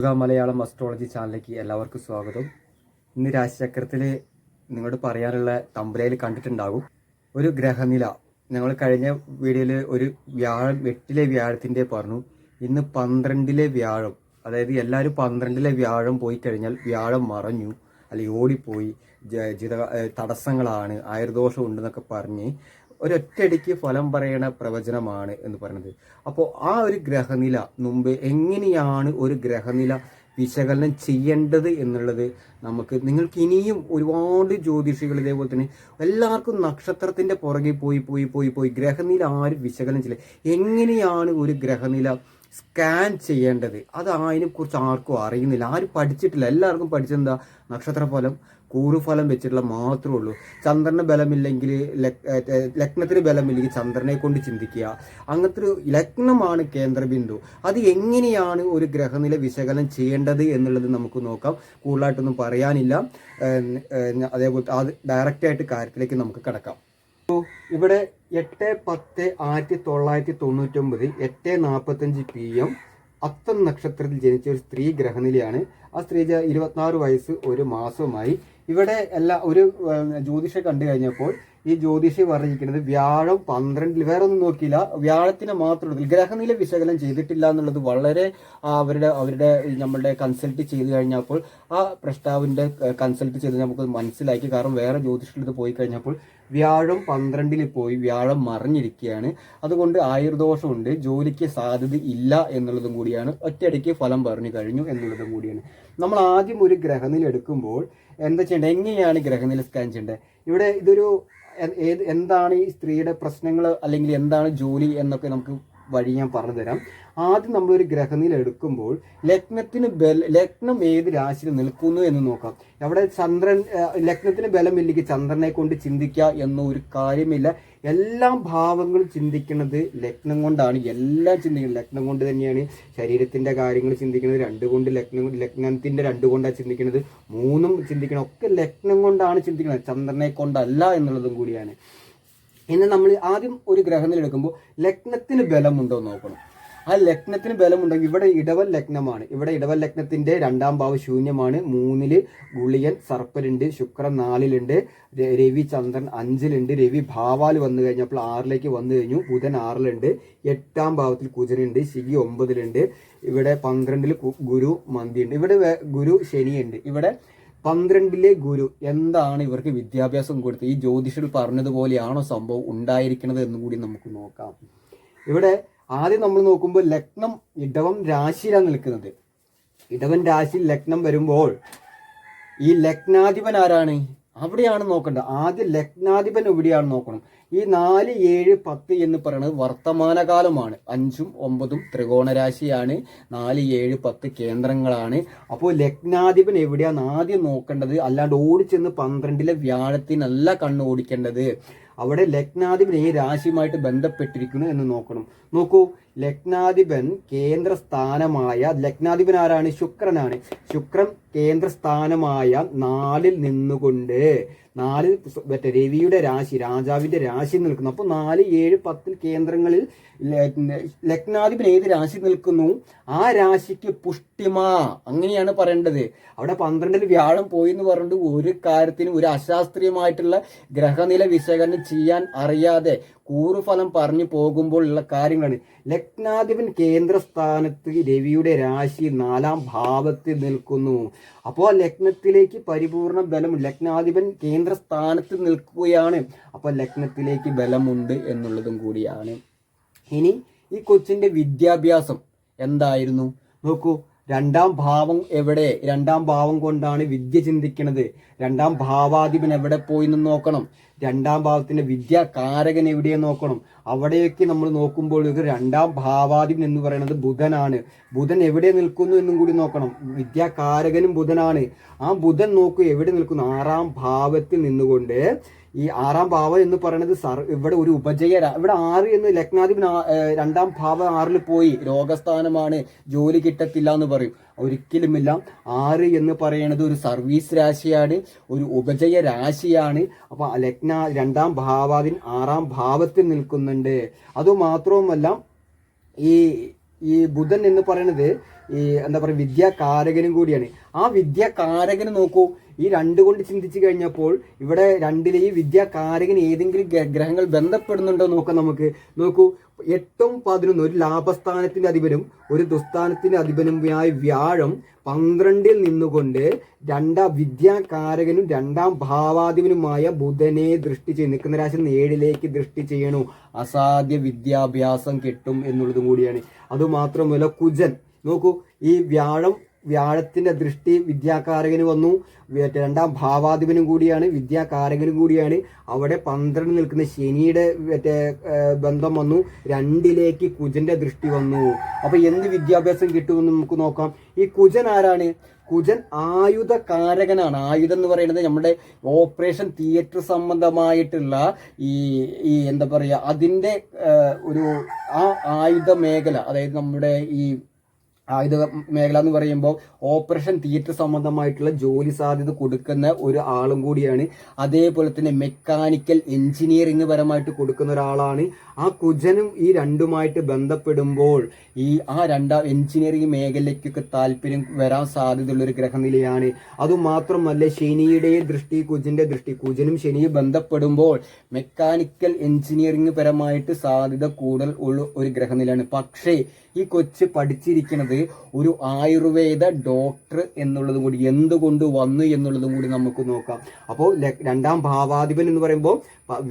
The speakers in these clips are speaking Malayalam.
യോഗ മലയാളം അസ്ട്രോളജി ചാനലിലേക്ക് എല്ലാവർക്കും സ്വാഗതം. ഇന്ന് രാശിചക്രത്തിൽ നിങ്ങളോട് പറയാനുള്ള തമ്പലയിൽ കണ്ടിട്ടുണ്ടാകും ഒരു ഗ്രഹനില. ഞങ്ങൾ കഴിഞ്ഞ വീഡിയോയിൽ ഒരു വ്യാഴം എട്ടിലെ വ്യാഴത്തിന്റെ പറഞ്ഞു. ഇന്ന് പന്ത്രണ്ടിലെ വ്യാഴം. അതായത് എല്ലാവരും പന്ത്രണ്ടിലെ വ്യാഴം പോയി കഴിഞ്ഞാൽ വ്യാഴം മറഞ്ഞു അല്ലെങ്കിൽ ഓടിപ്പോയി ജിത തടസ്സങ്ങളാണ് ആയുർദോഷം ഉണ്ടെന്നൊക്കെ പറഞ്ഞ് ഒരൊറ്റയടിക്ക് ഫലം പറയണ പ്രവചനമാണ് എന്ന് പറയുന്നത്. അപ്പോൾ ആ ഒരു ഗ്രഹനില മുമ്പ് എങ്ങനെയാണ് ഒരു ഗ്രഹനില വിശകലനം ചെയ്യേണ്ടത് എന്നുള്ളത് നമുക്ക് നിങ്ങൾക്ക് ഇനിയും ഒരുപാട് ജ്യോതിഷികൾ ഇതേപോലെ തന്നെ എല്ലാവർക്കും നക്ഷത്രത്തിന്റെ പുറകെ പോയി പോയി പോയി പോയി ഗ്രഹനില ആരും വിശകലനം ചെയ്യില്ല. എങ്ങനെയാണ് ഒരു ഗ്രഹനില സ്കാൻ ചെയ്യേണ്ടത്. അത് അതിനെക്കുറിച്ച് ആർക്കും അറിയുന്നില്ല. ആരും പഠിച്ചിട്ടില്ല. എല്ലാവർക്കും പഠിച്ചെന്താ? നക്ഷത്രഫലം കൂറുഫലം വെച്ചിട്ടുള്ള മാത്രമേ ഉള്ളൂ. ചന്ദ്രന് ബലമില്ലെങ്കിൽ ലഗ്നത്തിന് ബലമില്ലെങ്കിൽ ചന്ദ്രനെ കൊണ്ട് ചിന്തിക്കുക. അങ്ങനത്തെ ഒരു ലഗ്നമാണ് കേന്ദ്രബിന്ദു. അത് എങ്ങനെയാണ് ഒരു ഗ്രഹനില വിശകലനം ചെയ്യേണ്ടത് എന്നുള്ളത് നമുക്ക് നോക്കാം. കൂടുതലായിട്ടൊന്നും പറയാനില്ല. അതേപോലെ അത് ഡയറക്റ്റായിട്ട് കാര്യത്തിലേക്ക് നമുക്ക് കിടക്കാം. ഇവിടെ എട്ട് പത്ത് ആയിരത്തി തൊള്ളായിരത്തി തൊണ്ണൂറ്റൊമ്പത് എട്ട് നാൽപ്പത്തഞ്ച് പി എം അത്തം നക്ഷത്രത്തിൽ ജനിച്ച ഒരു സ്ത്രീ ഗ്രഹനിലയാണ്. ആ സ്ത്രീ ഇരുപത്തിനാറ് വയസ്സ് ഒരു മാസവുമായി. ഇവിടെ എല്ലാ ഒരു ജ്യോതിഷ കണ്ടു കഴിഞ്ഞപ്പോൾ ഈ ജ്യോതിഷി പറഞ്ഞിരിക്കുന്നത് വ്യാഴം പന്ത്രണ്ടിൽ വേറെ ഒന്നും നോക്കിയില്ല. വ്യാഴത്തിനെ മാത്രം ഗ്രഹനില വിശകലനം ചെയ്തിട്ടില്ല എന്നുള്ളത് വളരെ അവരുടെ അവരുടെ നമ്മളുടെ കൺസൾട്ട് ചെയ്ത് കഴിഞ്ഞപ്പോൾ ആ പ്രസ്താവിന്റെ കൺസൾട്ട് ചെയ്ത് നമുക്ക് മനസ്സിലാക്കി. കാരണം വേറെ ജ്യോതിഷത്തിൽ പോയി കഴിഞ്ഞപ്പോൾ വ്യാഴം പന്ത്രണ്ടിൽ പോയി വ്യാഴം മറിഞ്ഞിരിക്കുകയാണ്. അതുകൊണ്ട് ആയുർദോഷമുണ്ട്. ജോലിക്ക് സാധ്യത ഇല്ല എന്നുള്ളതും കൂടിയാണ്. ഒറ്റയടിക്ക് ഫലം പറഞ്ഞു കഴിഞ്ഞു എന്നുള്ളതും കൂടിയാണ്. നമ്മൾ ആദ്യം ഒരു ഗ്രഹനില എടുക്കുമ്പോൾ എന്താ ചെയ്യേണ്ടത്? എങ്ങനെയാണ് ഗ്രഹനില സ്കാൻ ചെയ്യേണ്ടത്? ഇവിടെ ഇതൊരു എന്താണ് ഈ സ്ത്രീയുടെ പ്രശ്നങ്ങൾ അല്ലെങ്കിൽ എന്താണ് ജോലി എന്നൊക്കെ നമുക്ക് വഴി ഞാൻ പറഞ്ഞു തരാം ആദ്യം നമ്മൾ ഒരു ഗ്രഹനില എടുക്കുമ്പോൾ ലഗ്നത്തിന് ബല ലഗ്നം ഏത് രാശിയിൽ നിൽക്കുന്നു എന്ന് നോക്കാം. അവിടെ ചന്ദ്രൻ ലഗ്നത്തിന് ബലമില്ലെങ്കിൽ ചന്ദ്രനെ കൊണ്ട് ചിന്തിക്കുക എന്ന ഒരു കാര്യമില്ല. എല്ലാ ഭാവങ്ങളും ചിന്തിക്കുന്നത് ലഗ്നം കൊണ്ടാണ്. എല്ലാം ചിന്തിക്കുന്നത് ലഗ്നം കൊണ്ട് തന്നെയാണ്. ശരീരത്തിന്റെ കാര്യങ്ങൾ ചിന്തിക്കുന്നത് രണ്ട് കൊണ്ട് ലഗ്നം ലഗ്നത്തിന്റെ രണ്ട് കൊണ്ടാണ് ചിന്തിക്കുന്നത്. മൂന്നും ചിന്തിക്കണം. ഒക്കെ ലഗ്നം കൊണ്ടാണ് ചിന്തിക്കുന്നത്. ചന്ദ്രനെ കൊണ്ടല്ല എന്നുള്ളതും കൂടിയാണ്. ഇന്ന് നമ്മൾ ആദ്യം ഒരു ഗ്രഹനിലെടുക്കുമ്പോൾ ലഗ്നത്തിന് ബലമുണ്ടോ നോക്കണം. ആ ലഗ്നത്തിന് ബലമുണ്ടെങ്കിൽ ഇവിടെ ഇടവൽ ലഗ്നമാണ്. ഇവിടെ ഇടവൽ ലഗ്നത്തിന്റെ രണ്ടാം ഭാവം ശൂന്യമാണ്. മൂന്നിൽ ഗുളിയൻ സർപ്പലുണ്ട് ശുക്രൻ നാലിലുണ്ട് രവി ചന്ദ്രൻ അഞ്ചിലുണ്ട്. രവി ഭാവാൽ വന്നു കഴിഞ്ഞപ്പോൾ ആറിലേക്ക് വന്നു കഴിഞ്ഞു. ബുധൻ ആറിലുണ്ട്. എട്ടാം ഭാവത്തിൽ കുജനുണ്ട്. ശിഖി ഒമ്പതിലുണ്ട്. ഇവിടെ പന്ത്രണ്ടിൽ ഗുരു മന്തിയുണ്ട് ഇവിടെ ഗുരു ശനിയുണ്ട്. ഇവിടെ പന്ത്രണ്ടിലെ ഗുരു. എന്താണ് ഇവർക്ക് വിദ്യാഭ്യാസം കൊടുത്ത് ഈ ജ്യോതിഷിൽ പറഞ്ഞതുപോലെയാണോ സംഭവം ഉണ്ടായിരിക്കുന്നത് എന്ന് കൂടി നമുക്ക് നോക്കാം. ഇവിടെ ആദ്യം നമ്മൾ നോക്കുമ്പോൾ ലഗ്നം ഇടവം രാശിയിലാണ് നിൽക്കുന്നത്. ഇടവൻ രാശി ലഗ്നം വരുമ്പോൾ ഈ ലഗ്നാധിപൻ ആരാണ്? അവിടെയാണ് നോക്കേണ്ടത്. ആദ്യം ലഗ്നാധിപൻ എവിടെയാണ് നോക്കണം? ഈ നാല് ഏഴ് പത്ത് എന്ന് പറയുന്നത് വർത്തമാനകാലമാണ്. അഞ്ചും ഒമ്പതും ത്രികോണരാശിയാണ്. നാല് ഏഴ് പത്ത് കേന്ദ്രങ്ങളാണ്. അപ്പോൾ ലഗ്നാധിപൻ എവിടെയാണ് ആദ്യം നോക്കേണ്ടത്? അല്ലാണ്ട് ഓടിച്ചെന്ന് പന്ത്രണ്ടിലെ വ്യാഴത്തിനല്ല കണ്ണ് ഓടിക്കേണ്ടത്. അവിടെ ലഗ്നാധിപൻ ഈ രാശിയുമായിട്ട് ബന്ധപ്പെട്ടിരിക്കുന്നു എന്ന് നോക്കണം. നോക്കൂ ലഗ്നാധിപൻ കേന്ദ്ര സ്ഥാനമായ ലഗ്നാധിപൻ ആരാണ്? ശുക്രനാണ്. ശുക്രൻ കേന്ദ്ര സ്ഥാനമായ നാലിൽ നിന്നുകൊണ്ട് നാല് സ- മറ്റേ രവിയുടെ രാശി രാജാവിന്റെ രാശി നിൽക്കുന്നു. അപ്പോൾ നാല് ഏഴ് പത്തിൽ കേന്ദ്രങ്ങളിൽ ലഗ്നാധിപൻ ഏത് രാശി നിൽക്കുന്നു? ആ രാശിക്ക് പുഷ്ടിമ. അങ്ങനെയാണ് പറയേണ്ടത്. അവിടെ പന്ത്രണ്ടിൽ വ്യാഴം പോയി എന്ന് പറഞ്ഞിട്ട് ഒരു കാര്യത്തിനും ഒരു അശാസ്ത്രീയമായിട്ടുള്ള ഗ്രഹനില വിശകലനം ചെയ്യാൻ അറിയാതെ കൂറുഫലം പറഞ്ഞു പോകുമ്പോൾ ഉള്ള കാര്യങ്ങളാണ്. ലഗ്നാധിപൻ കേന്ദ്രസ്ഥാനത്ത് രവിയുടെ രാശി നാലാം ഭാവത്തിൽ നിൽക്കുന്നു. അപ്പോൾ ലഗ്നത്തിലേക്ക് പരിപൂർണ ബലം ലഗ്നാധിപൻ കേന്ദ്രസ്ഥാനത്ത് നിൽക്കുകയാണ്. അപ്പോൾ ലഗ്നത്തിലേക്ക് ബലമുണ്ട് എന്നുള്ളതും കൂടിയാണ്. ഇനി ഈ കൊച്ചിന്റെ വിദ്യാഭ്യാസം എന്തായിരുന്നു? നോക്കൂ രണ്ടാം ഭാവം എവിടെ? രണ്ടാം ഭാവം കൊണ്ടാണ് വിദ്യ ചിന്തിക്കുന്നത് രണ്ടാം ഭാവാധിപൻ എവിടെ പോയി എന്ന് നോക്കണം. രണ്ടാം ഭാവത്തിന്റെ വിദ്യാകാരകൻ എവിടെ നോക്കണം? അവിടെയൊക്കെ നമ്മൾ നോക്കുമ്പോൾ രണ്ടാം ഭാവാധിപൻ എന്ന് പറയുന്നത് ബുധനാണ്. ബുധൻ എവിടെ നിൽക്കുന്നു എന്നും കൂടി നോക്കണം. വിദ്യാകാരകനും ബുധനാണ്. ആ ബുധൻ നോക്കൂ എവിടെ നിൽക്കുന്നു? ആറാം ഭാവത്തിൽ നിന്നുകൊണ്ട് ഈ ആറാം ഭാവം എന്ന് പറയുന്നത് സർ ഇവിടെ ഒരു ഉപജയ ഇവിടെ ആറ് എന്ന് ലഗ്നാധിപൻ രണ്ടാം ഭാവം ആറിൽ പോയി. രോഗസ്ഥാനമാണ് ജോലി കിട്ടത്തില്ല എന്ന് പറയും. ഒരിക്കലുമില്ല. ആറ് എന്ന് പറയുന്നത് ഒരു സർവീസ് രാശിയാണ് ഒരു ഉപജയ രാശിയാണ്. അപ്പൊ ലഗ്ന രണ്ടാം ഭാവാതിൻ ആറാം ഭാവത്തിൽ നിൽക്കുന്നുണ്ട്. അതുമാത്രവുമല്ല ഈ ഈ ബുധൻ എന്ന് പറയുന്നത് ഈ എന്താ പറയുക വിദ്യാകാരകനും കൂടിയാണ്. ആ വിദ്യാകാരകന് നോക്കൂ. ഈ രണ്ട് കൊണ്ട് ചിന്തിച്ചു കഴിഞ്ഞപ്പോൾ ഇവിടെ രണ്ടിലെ ഈ വിദ്യാകാരകന് ഏതെങ്കിലും ഗ്രഹങ്ങൾ ബന്ധപ്പെടുന്നുണ്ടോ നോക്കാം നമുക്ക്. നോക്കൂ എട്ടും പതിനൊന്നും ഒരു ലാഭസ്ഥാനത്തിന്റെ അധിപനും ഒരു ദുസ്ഥാനത്തിന്റെ അധിപനുമായ വ്യാഴം പന്ത്രണ്ടിൽ നിന്നുകൊണ്ട് രണ്ടാം വിദ്യാകാരകനും രണ്ടാം ഭാവാധിപനുമായ ബുധനെ ദൃഷ്ടി ചെയ്യും. നിൽക്കുന്ന രാശി ഏഴിലേക്ക് ദൃഷ്ടി ചെയ്യണു. അസാധ്യ വിദ്യാഭ്യാസം കിട്ടും എന്നുള്ളതും കൂടിയാണ്. അതുമാത്രമല്ല കുജൻ. നോക്കൂ ഈ വ്യാഴം വ്യാഴത്തിന്റെ ദൃഷ്ടി വിദ്യാകാരകന് വന്നു. രണ്ടാം ഭാവാധിപനും കൂടിയാണ് വിദ്യാകാരകനും കൂടിയാണ്. അവിടെ പന്ത്രണ്ട് നിൽക്കുന്ന ശനിയുടെ മറ്റേ ബന്ധം വന്നു. രണ്ടിലേക്ക് കുജന്റെ ദൃഷ്ടി വന്നു. അപ്പൊ എന്ത് വിദ്യാഭ്യാസം കിട്ടുമെന്ന് നമുക്ക് നോക്കാം. ഈ കുജൻ ആരാണ്? കുജൻ ആയുധകാരകനാണ്. ആയുധം എന്ന് പറയുന്നത് നമ്മുടെ ഓപ്പറേഷൻ തിയേറ്റർ സംബന്ധമായിട്ടുള്ള ഈ ഈ എന്താ പറയുക അതിന്റെ ഒരു ആ ആയുധ മേഖല അതായത് നമ്മുടെ ഈ ആയുധ മേഖല എന്ന് പറയുമ്പോൾ ഓപ്പറേഷൻ തിയേറ്റർ സംബന്ധമായിട്ടുള്ള ജോലി സാധ്യത കൊടുക്കുന്ന ഒരു ആളും കൂടിയാണ്. അതേപോലെ തന്നെ മെക്കാനിക്കൽ എഞ്ചിനീയറിംഗ് പരമായിട്ട് കൊടുക്കുന്ന ഒരാളാണ്. ആ കുജനും ഈ രണ്ടുമായിട്ട് ബന്ധപ്പെടുമ്പോൾ ഈ ആ രണ്ടാം എഞ്ചിനീയറിംഗ് മേഖലയ്ക്കൊക്കെ താല്പര്യം വരാൻ സാധ്യതയുള്ള ഒരു ഗ്രഹനിലയാണ്. അതുമാത്രമല്ല ശനിയുടെ ദൃഷ്ടി കുജന്റെ ദൃഷ്ടി കുജനും ശനിയും ബന്ധപ്പെടുമ്പോൾ മെക്കാനിക്കൽ എഞ്ചിനീയറിംഗ് പരമായിട്ട് സാധ്യത കൂടുതൽ ഉള്ള ഒരു ഗ്രഹനിലയാണ്. പക്ഷേ ഈ കൊച്ച് പഠിച്ചിരിക്കുന്നത് ഒരു ആയുർവേദ ഡോക്ടർ എന്നുള്ളതും കൂടി എന്തുകൊണ്ട് വന്നു എന്നുള്ളതും കൂടി നമുക്ക് നോക്കാം. അപ്പോൾ രണ്ടാം ഭാവാധിപൻ എന്ന് പറയുമ്പോൾ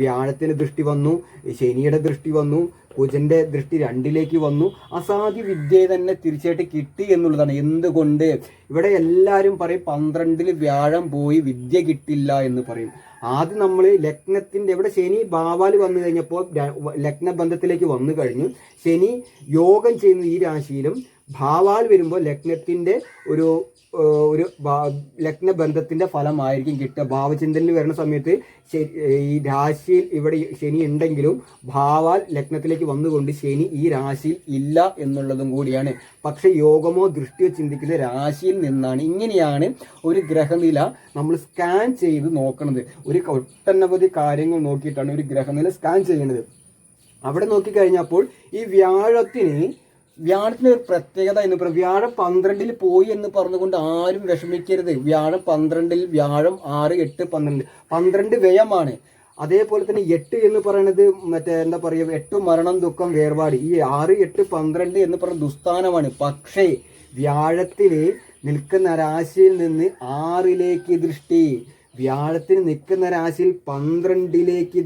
വ്യാഴത്തിന് ദൃഷ്ടി വന്നു ശനിയുടെ ദൃഷ്ടി വന്നു കുജന്റെ ദൃഷ്ടി രണ്ടിലേക്ക് വന്നു. അസാധ്യ വിദ്യയെ തന്നെ തീർച്ചയായിട്ടും കിട്ടി എന്നുള്ളതാണ്. എന്തുകൊണ്ട്? ഇവിടെ എല്ലാവരും പറയും പന്ത്രണ്ടിൽ വ്യാഴം പോയി വിദ്യ കിട്ടില്ല എന്ന് പറയും. ആദ്യം നമ്മൾ ലഗ്നത്തിന്റെ ഇവിടെ ശനി ഭാവാൽ വന്നു കഴിഞ്ഞപ്പോൾ ലഗ്നബന്ധത്തിലേക്ക് ലഗ്ന ബന്ധത്തിലേക്ക് വന്നു കഴിഞ്ഞു. ശനി യോഗം ചെയ്യുന്ന ഈ രാശിയിലും ഭാവാൽ വരുമ്പോൾ ലഗ്നത്തിന്റെ ഒരു ഒരു ലഗ്ന ബന്ധത്തിന്റെ ഫലമായിരിക്കും കിട്ടുക. ഭാവചിന്തനിൽ വരുന്ന സമയത്ത് ഈ രാശിയിൽ ഇവിടെ ശനി ഉണ്ടെങ്കിലും ഭാവാൽ ലഗ്നത്തിലേക്ക് വന്നുകൊണ്ട് ശനി ഈ രാശിയിൽ ഇല്ല എന്നുള്ളതും കൂടിയാണ്. പക്ഷെ യോഗമോ ദൃഷ്ടിയോ ചിന്തിക്കുന്ന രാശിയിൽ നിന്നാണ് ഇങ്ങനെയാണ് ഒരു ഗ്രഹനില നമ്മൾ സ്കാൻ ചെയ്ത് നോക്കുന്നത് ഒരു ഒട്ടനവധി കാര്യങ്ങൾ നോക്കിയിട്ടാണ് ഒരു ഗ്രഹനില സ്കാൻ ചെയ്യുന്നത് അവിടെ നോക്കിക്കഴിഞ്ഞപ്പോൾ ഈ വ്യാഴത്തിന് വ്യാഴത്തിന് ഒരു പ്രത്യേകത എന്ന് പറയും വ്യാഴം പന്ത്രണ്ടിൽ പോയി എന്ന് പറഞ്ഞുകൊണ്ട് ആരും വിഷമിക്കരുത്. വ്യാഴം പന്ത്രണ്ടിൽ വ്യാഴം ആറ് എട്ട് പന്ത്രണ്ട്. പന്ത്രണ്ട് വ്യയമാണ്. അതേപോലെ തന്നെ എട്ട് എന്ന് പറയുന്നത് മറ്റേ എന്താ പറയുക എട്ട് മരണം ദുഃഖം വേർപാട്. ഈ ആറ് എട്ട് പന്ത്രണ്ട് എന്ന് പറയുന്ന ദുസ്ഥാനമാണ്. പക്ഷേ വ്യാഴത്തിൽ നിൽക്കുന്ന രാശിയിൽ നിന്ന് ആറിലേക്ക് ദൃഷ്ടി. വ്യാഴത്തിന് നിൽക്കുന്ന രാശിയിൽ പന്ത്രണ്ടിലേക്ക്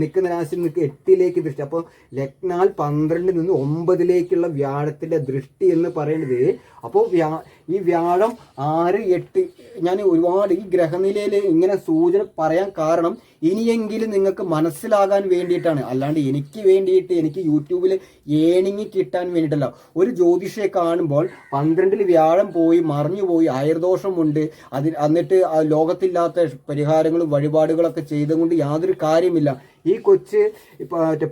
നിൽക്കുന്ന രാശിയിൽ നിൽക്കുക എട്ടിലേക്ക് ദൃഷ്ടി. അപ്പോൾ ലഗ്നാൽ പന്ത്രണ്ടിൽ നിന്ന് ഒമ്പതിലേക്കുള്ള വ്യാഴത്തിന്റെ ദൃഷ്ടി എന്ന് പറയുന്നത് അപ്പോൾ വ്യാ ഈ വ്യാഴം ആറ് എട്ട് ഞാൻ ഒരുപാട് ഈ ഗ്രഹനിലയിൽ ഇങ്ങനെ സൂചന പറയാൻ കാരണം ഇനിയെങ്കിലും നിങ്ങൾക്ക് മനസ്സിലാകാൻ വേണ്ടിയിട്ടാണ്. അല്ലാണ്ട് എനിക്ക് വേണ്ടിയിട്ട് എനിക്ക് യൂട്യൂബിൽ ഏണിങ്ങി കിട്ടാൻ വേണ്ടിയിട്ടല്ല. ഒരു ജ്യോതിഷയെ കാണുമ്പോൾ പന്ത്രണ്ടിൽ വ്യാഴം പോയി മറിഞ്ഞു പോയി അയർദോഷമുണ്ട്. അതിൽ എന്നിട്ട് ലോകത്തില്ലാത്ത പരിഹാരങ്ങളും വഴിപാടുകളൊക്കെ ചെയ്തുകൊണ്ട് യാതൊരു കാര്യമില്ല. ഈ കൊച്ച്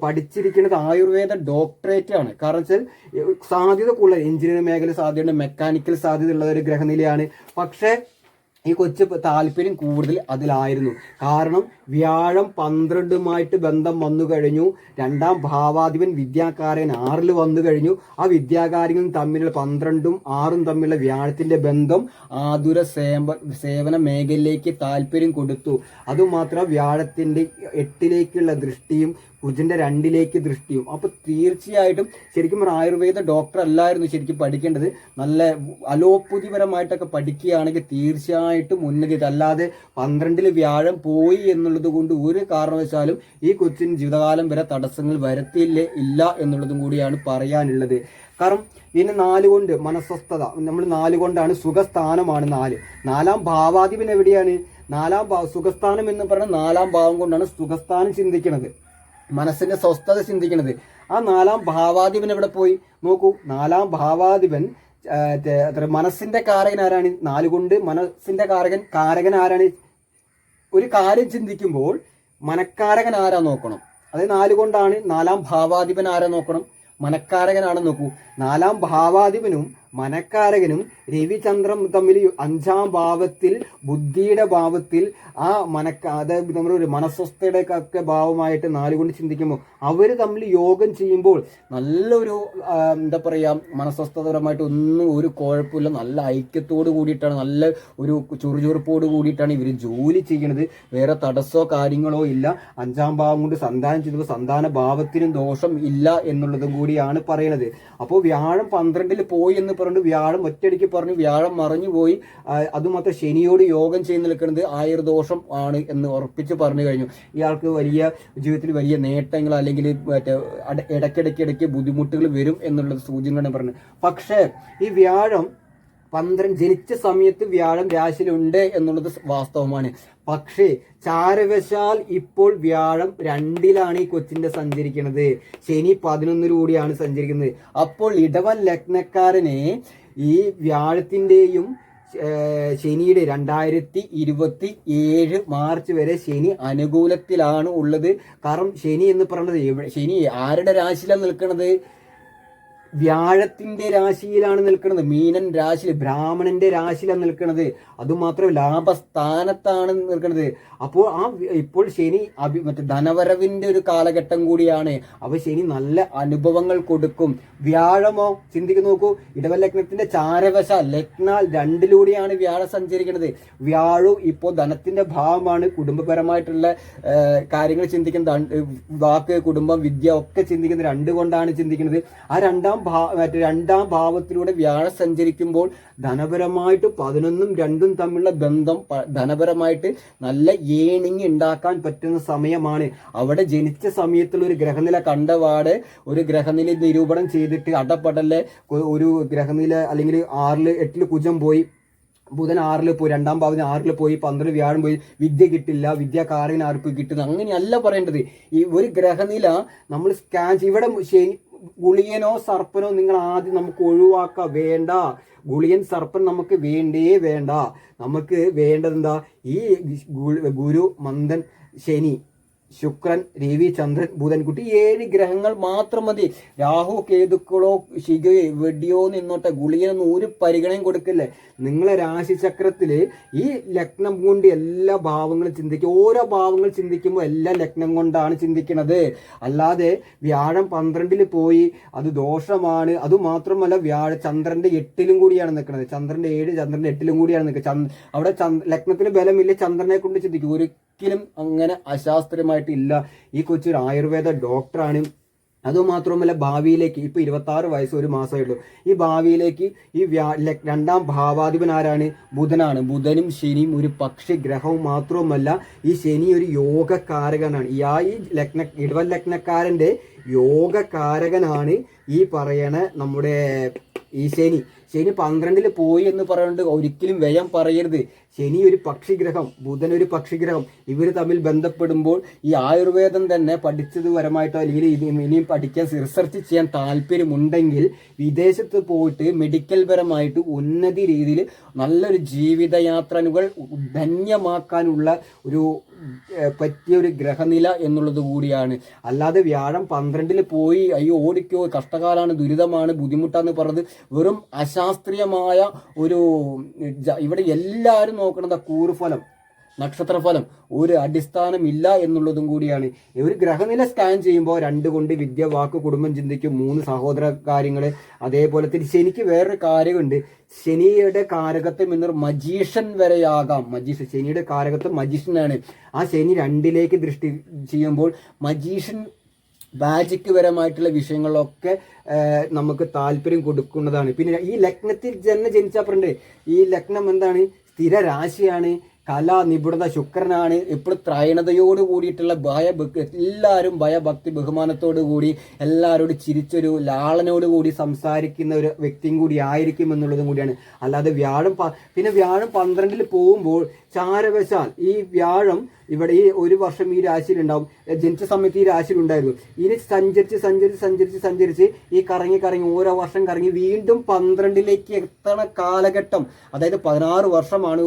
പഠിച്ചിരിക്കുന്നത് ആയുർവേദ ഡോക്ടറേറ്റ് ആണ് കാരണം വെച്ചാൽ സാധ്യത കൂടുതൽ എഞ്ചിനീയറിംഗ് മേഖല സാധ്യതയുണ്ട് മെക്കാനിക്കൽ സാധ്യത ഉള്ള ഒരു ഗ്രഹനിലയാണ്. പക്ഷേ ഈ കൊച്ചു താല്പര്യം കൂടുതൽ അതിലായിരുന്നു. കാരണം വ്യാഴം പന്ത്രണ്ടുമായിട്ട് ബന്ധം വന്നു കഴിഞ്ഞു. രണ്ടാം ഭാവാധിപൻ വിദ്യാകാരൻ ആറിൽ വന്നു കഴിഞ്ഞു. ആ വിദ്യാകാരകനും തമ്മിലുള്ള പന്ത്രണ്ടും ആറും തമ്മിലുള്ള വ്യാഴത്തിന്റെ ബന്ധം ആതുര സേവ സേവന മേഖലയിലേക്ക് താല്പര്യം കൊടുത്തു. അതുമാത്രം വ്യാഴത്തിന്റെ എട്ടിലേക്കുള്ള ദൃഷ്ടിയും കുജന്റെ രണ്ടിലേക്ക് ദൃഷ്ടിയും. അപ്പൊ തീർച്ചയായിട്ടും ശരിക്കും ഒരു ആയുർവേദ ഡോക്ടർ അല്ലായിരുന്നു ശരിക്കും പഠിക്കേണ്ടത്. നല്ല അലോപ്പതിപരമായിട്ടൊക്കെ പഠിക്കുകയാണെങ്കിൽ തീർച്ചയായിട്ടും ഉന്നതി അല്ലാതെ പന്ത്രണ്ടിൽ വ്യാഴം പോയി എന്നുള്ളത് കൊണ്ട് ഒരു കാരണവശാലും ഈ കൊച്ചിൻ ജീവിതകാലം വരെ തടസ്സങ്ങൾ വരത്തില്ലേ ഇല്ല എന്നുള്ളതും കൂടിയാണ് പറയാനുള്ളത്. കാരണം ഇനി നാലുകൊണ്ട് മനസ്വസ്ഥത. നമ്മൾ നാലുകൊണ്ടാണ് സുഖസ്ഥാനമാണ് നാല്. നാലാം ഭാവാധിപൻ എവിടെയാണ്? നാലാം ഭാവ സുഖസ്ഥാനം എന്ന് പറയുന്ന നാലാം ഭാവം കൊണ്ടാണ് സുഖസ്ഥാനം ചിന്തിക്കുന്നത് മനസ്സിന്റെ സ്വസ്ഥത ചിന്തിക്കുന്നത് ആ നാലാം ഭാവാധിപൻ എവിടെ പോയി? നോക്കൂ നാലാം ഭാവാധിപൻ മനസ്സിന്റെ കാരകൻ ആരാണ്? നാല് കൊണ്ട് മനസ്സിന്റെ കാരകൻ കാരകൻ ആരാണ്? ഒരു കാര്യം ചിന്തിക്കുമ്പോൾ മനക്കാരകൻ ആരാ നോക്കണം? അതായത് നാല് കൊണ്ടാണ് നാലാം ഭാവാധിപൻ ആരാ നോക്കണം? മനക്കാരകനാണെന്ന് നോക്കൂ. നാലാം ഭാവാധിപനും മനക്കാരകനും രവിചന്ദ്രൻ തമ്മിൽ അഞ്ചാം ഭാവത്തിൽ ബുദ്ധിയുടെ ഭാവത്തിൽ ആ മനക്ക അതായത് നമ്മുടെ ഒരു മനസ്വസ്ഥയുടെ ഒക്കെ ഭാവമായിട്ട് നാലുകൊണ്ട് ചിന്തിക്കുമ്പോൾ അവർ തമ്മിൽ യോഗം ചെയ്യുമ്പോൾ നല്ലൊരു എന്താ പറയുക മനസ്വസ്ഥതപരമായിട്ട് ഒന്നും ഒരു കുഴപ്പമില്ല. നല്ല ഐക്യത്തോട് കൂടിയിട്ടാണ് നല്ല ഒരു ചുറുചുറുപ്പോട് കൂടിയിട്ടാണ് ഇവർ ജോലി ചെയ്യുന്നത്. വേറെ തടസ്സമോ കാര്യങ്ങളോ ഇല്ല. അഞ്ചാം ഭാവം കൊണ്ട് സന്താനം ചെയ്തപ്പോൾ സന്താന ഭാവത്തിനും ദോഷം ഇല്ല എന്നുള്ളതും കൂടിയാണ് പറയുന്നത് അപ്പോൾ വ്യാഴം പന്ത്രണ്ടിൽ പോയി എന്ന് പറഞ്ഞിട്ട് വ്യാഴം ഒറ്റയടിക്ക് പറഞ്ഞു വ്യാഴം മറിഞ്ഞു പോയി. ആ, അതുമാത്രം ശനിയോട് യോഗം ചെയ്ത് നിൽക്കുന്നത് ആയുർദോഷം ആണ് എന്ന് ഉറപ്പിച്ച് പറഞ്ഞു കഴിഞ്ഞു. ഇയാൾക്ക് വലിയ ജീവിതത്തിൽ വലിയ നേട്ടങ്ങൾ അല്ലെങ്കിൽ മറ്റേ ഇടയ്ക്കിടയ്ക്ക് ഇടയ്ക്ക് ബുദ്ധിമുട്ടുകൾ വരും എന്നുള്ളത് സൂചനകളാണ് പറഞ്ഞത്. പക്ഷേ ഈ വ്യാഴം പന്ത്രണ്ട് ജനിച്ച സമയത്ത് വ്യാഴം രാശിയിലുണ്ട് എന്നുള്ളത് വാസ്തവമാണ്. പക്ഷേ ചാരവശാൽ ഇപ്പോൾ വ്യാഴം രണ്ടിലാണ് ഈ കൊച്ചിന്റെ സഞ്ചരിക്കുന്നത്. ശനി പതിനൊന്നിലൂടെയാണ് സഞ്ചരിക്കുന്നത്. അപ്പോൾ ഇടവൻ ലഗ്നക്കാരനെ ഈ വ്യാഴത്തിന്റെയും ശനിയുടെ രണ്ടായിരത്തി ഇരുപത്തി ഏഴ് മാർച്ച് വരെ ശനി അനുകൂലത്തിലാണ് ഉള്ളത്. കാരണം ശനി എന്ന് പറയുന്നത് ശനി ആരുടെ രാശിയിലാണ് നിൽക്കുന്നത് വ്യാഴത്തിന്റെ രാശിയിലാണ് നിൽക്കുന്നത്. മീനൻ രാശിയിൽ ബ്രാഹ്മണന്റെ രാശിയിലാണ് നിൽക്കുന്നത്. അതുമാത്രം ലാഭസ്ഥാനത്താണ് നിൽക്കുന്നത്. അപ്പോൾ ആ ഇപ്പോൾ ശനി അഭി മറ്റേ ധനവരവിന്റെ ഒരു കാലഘട്ടം കൂടിയാണ്. അപ്പോൾ ശനി നല്ല അനുഭവങ്ങൾ കൊടുക്കും. വ്യാഴമോ? ചിന്തിക്ക് നോക്കൂ. ഇടവലഗ്നത്തിന്റെ ചാരവശ ലഗ്നാൽ രണ്ടിലൂടെയാണ് വ്യാഴം സഞ്ചരിക്കുന്നത്. വ്യാഴു ഇപ്പോൾ ധനത്തിന്റെ ഭാവമാണ് കുടുംബപരമായിട്ടുള്ള കാര്യങ്ങൾ ചിന്തിക്കുന്ന വാക്ക് കുടുംബം വിദ്യ ഒക്കെ ചിന്തിക്കുന്നത് രണ്ട് കൊണ്ടാണ് ചിന്തിക്കുന്നത്. ആ രണ്ടാം ഭാ മറ്റേ രണ്ടാം ഭാവത്തിലൂടെ വ്യാഴം സഞ്ചരിക്കുമ്പോൾ ധനപരമായിട്ട് പതിനൊന്നും രണ്ടും തമ്മിലുള്ള ബന്ധം ധനപരമായിട്ട് നല്ല ഏണിങ് ഉണ്ടാക്കാൻ പറ്റുന്ന സമയമാണ്. അവിടെ ജനിച്ച സമയത്തുള്ള ഒരു ഗ്രഹനില കണ്ടവാട് ഒരു ഗ്രഹനില നിരൂപണം ചെയ്തിട്ട് അടപ്പടൽ ഒരു ഗ്രഹനില അല്ലെങ്കിൽ ആറിൽ എട്ടിൽ കുജം പോയി ബുധൻ ആറിൽ പോയി രണ്ടാം ഭാവത്തിന് ആറിൽ പോയി പന്ത്രണ്ട് വ്യാഴം പോയി വിദ്യ കിട്ടില്ല വിദ്യ കാറിന് ആർക്ക് കിട്ടുന്നു അങ്ങനെയല്ല പറയേണ്ടത്. ഈ ഒരു ഗ്രഹനില നമ്മൾ സ്കാൻ ഇവിടെ ഗുളിയനോ സർപ്പനോ നിങ്ങൾ ആദ്യം നമുക്ക് ഒഴിവാക്ക വേണ്ട. ഗുളിയൻ സർപ്പൻ നമുക്ക് വേണ്ടേ വേണ്ട. നമുക്ക് വേണ്ടത് എന്താ ഈ ഗുരു മന്ദൻ ശനി ശുക്രൻ രവി ചന്ദ്രൻ ബുധൻകുട്ടി ഏഴ് ഗ്രഹങ്ങൾ മാത്രം മതി. രാഹു കേതുക്കളോ ശിഖയോ വെടിയോ നിന്നോട്ടെ. ഗുളികനൊന്നും ഒരു പരിഗണനയും കൊടുക്കില്ലേ? നിങ്ങളെ രാശിചക്രത്തിൽ ഈ ലഗ്നം കൊണ്ട് എല്ലാ ഭാവങ്ങളും ചിന്തിക്കും. ഓരോ ഭാവങ്ങൾ ചിന്തിക്കുമ്പോൾ എല്ലാ ലഗ്നം കൊണ്ടാണ് ചിന്തിക്കുന്നത് അല്ലാതെ വ്യാഴം പന്ത്രണ്ടിൽ പോയി അത് ദോഷമാണ്. അത് മാത്രമല്ല വ്യാഴ ചന്ദ്രന്റെ എട്ടിലും കൂടിയാണ് നിൽക്കുന്നത് ചന്ദ്രന്റെ ഏഴ് ചന്ദ്രന്റെ എട്ടിലും കൂടിയാണ് നിൽക്കുന്നത് അവിടെ ലഗ്നത്തിന് ബലമില്ല ചന്ദ്രനെ കൊണ്ട് ചിന്തിക്കും. ഒരിക്കലും അങ്ങനെ അശാസ്ത്രീയമായിട്ട് ഇല്ല. ഈ കൊച്ചു ഒരു ആയുർവേദ ഡോക്ടറാണ്. അതുമാത്രമല്ല ഭാവിയിലേക്ക് ഇപ്പൊ ഇരുപത്തി ആറ് വയസ്സ് ഒരു മാസമേ ഉള്ളൂ. ഈ ഭാവിയിലേക്ക് ഈ വ്യാ രണ്ടാം ഭാവാധിപൻ ആരാണ് ബുധനാണ്. ബുധനും ശനിയും ഒരു പക്ഷി ഗ്രഹവും മാത്രവുമല്ല ഈ ശനി ഒരു യോഗകാരകനാണ് ഈ ആ ഈ ലഗ്ന ഇടവൻ ലഗ്നക്കാരന്റെ യോഗകാരകനാണ് ഈ പറയണ നമ്മുടെ ഈ ശനി. ശനി പന്ത്രണ്ടിൽ പോയി എന്ന് പറയുന്നത് ഒരിക്കലും വ്യയം പറയരുത്. ശനി ഒരു പക്ഷിഗ്രഹം ബുധൻ ഒരു പക്ഷിഗ്രഹം ഇവർ തമ്മിൽ ബന്ധപ്പെടുമ്പോൾ ഈ ആയുർവേദം തന്നെ പഠിച്ചത് പരമായിട്ടോ അല്ലെങ്കിൽ ഇത് ഇനിയും പഠിക്കാൻ റിസർച്ച് ചെയ്യാൻ താല്പര്യമുണ്ടെങ്കിൽ വിദേശത്ത് പോയിട്ട് മെഡിക്കൽ പരമായിട്ട് ഉന്നതി രീതിയിൽ നല്ലൊരു ജീവിതയാത്രകൾ ധന്യമാക്കാനുള്ള ഒരു പറ്റിയ ഒരു ഗ്രഹനില എന്നുള്ളത് കൂടിയാണ്. അല്ലാതെ വ്യാഴം പന്ത്രണ്ടിൽ പോയി അയ്യോ ഓടിക്കോ കഷ്ടകാലാണ് ദുരിതമാണ് ബുദ്ധിമുട്ടാന്ന് പറഞ്ഞത് വെറും അശാസ്ത്രീയമായ ഒരു ഇവിടെ എല്ലാവരും നോക്കണത് കൂറുഫലം നക്ഷത്രഫലം. ഒരു അടിസ്ഥാനമില്ല എന്നുള്ളതും കൂടിയാണ്. ഒരു ഗ്രഹനില സ്കാൻ ചെയ്യുമ്പോൾ രണ്ട് കൊണ്ട് വിദ്യ വാക്ക് കുടുംബം ചിന്തിക്കും. മൂന്ന് സഹോദര കാര്യങ്ങൾ അതേപോലെ തന്നെ ശനിക്ക് വേറൊരു കാര്യമുണ്ട് ശനിയുടെ കാരകത്വം എന്നൊരു മജീഷൻ വരെയാകാം. മജീഷൻ ശനിയുടെ കാരകത്വം മജീഷനാണ് ആ ശനി രണ്ടിലേക്ക് ദൃഷ്ടി ചെയ്യുമ്പോൾ മജീഷൻ മാജിക് പരമായിട്ടുള്ള വിഷയങ്ങളൊക്കെ നമുക്ക് താല്പര്യം കൊടുക്കുന്നതാണ്. പിന്നെ ഈ ലഗ്നത്തിൽ തന്നെ ജനിച്ചാൽ ഈ ലഗ്നം എന്താണ്? സ്ഥിര രാശിയാണ് കല നിപുണത ശുക്രനാണ്. ഇപ്പോൾ ത്രൈണതയോട് കൂടിയിട്ടുള്ള ഭയ എല്ലാവരും ഭയഭക്തി ബഹുമാനത്തോടു കൂടി എല്ലാവരോടും ചിരിച്ചൊരു ലാളനോട് കൂടി സംസാരിക്കുന്ന ഒരു വ്യക്തിയും കൂടി ആയിരിക്കും എന്നുള്ളതും കൂടിയാണ്. അല്ലാതെ വ്യാഴം പിന്നെ വ്യാഴം പന്ത്രണ്ടിൽ പോകുമ്പോൾ ചാരവശാൽ ഈ വ്യാഴം ഇവിടെ ഈ ഒരു വർഷം ഈ രാശിയിൽ ഉണ്ടാവും ജനിച്ച സമയത്ത് ഈ രാശിയിൽ ഉണ്ടായിരുന്നു ഇനി സഞ്ചരിച്ച് സഞ്ചരിച്ച് സഞ്ചരിച്ച് സഞ്ചരിച്ച് ഈ കറങ്ങി കറങ്ങി ഓരോ വർഷം കറങ്ങി വീണ്ടും പന്ത്രണ്ടിലേക്ക് എത്തണ കാലഘട്ടം. അതായത് പതിനാറ് വർഷമാണ്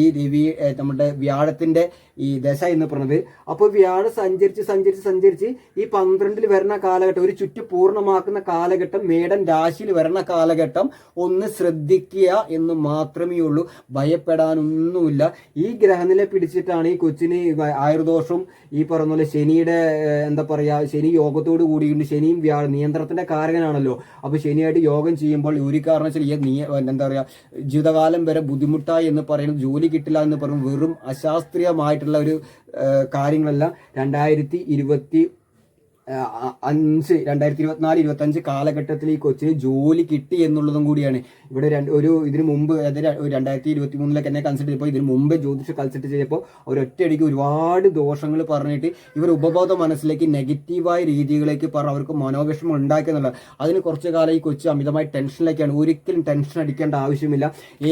ഈ രവി നമ്മുടെ വ്യാഴത്തിന്റെ ഈ ദശ എന്ന് പറയുന്നത് അപ്പോൾ വ്യാഴം സഞ്ചരിച്ച് സഞ്ചരിച്ച് സഞ്ചരിച്ച് ഈ പന്ത്രണ്ടിൽ വരുന്ന കാലഘട്ടം ഒരു ചുറ്റു പൂർണമാക്കുന്ന കാലഘട്ടം മേടൻ രാശിയിൽ വരുന്ന കാലഘട്ടം ഒന്ന് ശ്രദ്ധിക്കുക എന്ന് മാത്രമേ ഉള്ളൂ. ഭയപ്പെടാനൊന്നുമില്ല. ഈ ഗ്രഹനില പിടിച്ചിട്ടാണ് ഈ കൊച്ചിന് ആയുർദോഷം ആയുർദോഷവും ഈ പറഞ്ഞ പോലെ ശനിയുടെ എന്താ പറയാ ശനി യോഗത്തോട് കൂടിയുണ്ട് ശനിയും വ്യാഴ നിയന്ത്രണത്തിന്റെ കാരകനാണല്ലോ. അപ്പോൾ ശനിയായിട്ട് യോഗം ചെയ്യുമ്പോൾ ഒരു കാരണം വെച്ചാൽ എന്താ പറയാ ജീവിതകാലം വരെ ബുദ്ധിമുട്ടായി എന്ന് പറയുന്നത് ജോലി കിട്ടില്ല എന്ന് പറയുന്നത് വെറും അശാസ്ത്രീയമായിട്ടുള്ള ഒരു കാര്യങ്ങളെല്ലാം രണ്ടായിരത്തി ഇരുപത്തി അഞ്ച് രണ്ടായിരത്തി ഇരുപത്തിനാല് ഇരുപത്തി അഞ്ച് കാലഘട്ടത്തിൽ ഈ കൊച്ചിന് ജോലി കിട്ടി എന്നുള്ളതും കൂടിയാണ്. ഇവിടെ രണ്ട് ഒരു ഇതിന് മുമ്പ് അതായത് രണ്ടായിരത്തി ഇരുപത്തി മൂന്നിലൊക്കെ എന്നെ കൺസൾട്ട് ചെയ്തപ്പോൾ ഇതിന് മുമ്പ് ജ്യോതിഷ കൺസൾട്ട് ചെയ്തപ്പോൾ ഒരൊറ്റയടിക്ക് ഒരുപാട് ദോഷങ്ങൾ പറഞ്ഞിട്ട് ഇവർ ഉപബോധ മനസ്സിലേക്ക് നെഗറ്റീവായ രീതികളിലേക്ക് പറഞ്ഞ് അവർക്ക് മനോവിഷമം ഉണ്ടാക്കുന്നുള്ള അതിന് കുറച്ച് കാലം ഈ കൊച്ചു അമിതമായി ടെൻഷനിലേക്കാണ് ഒരിക്കലും ടെൻഷൻ അടിക്കേണ്ട ആവശ്യമില്ല.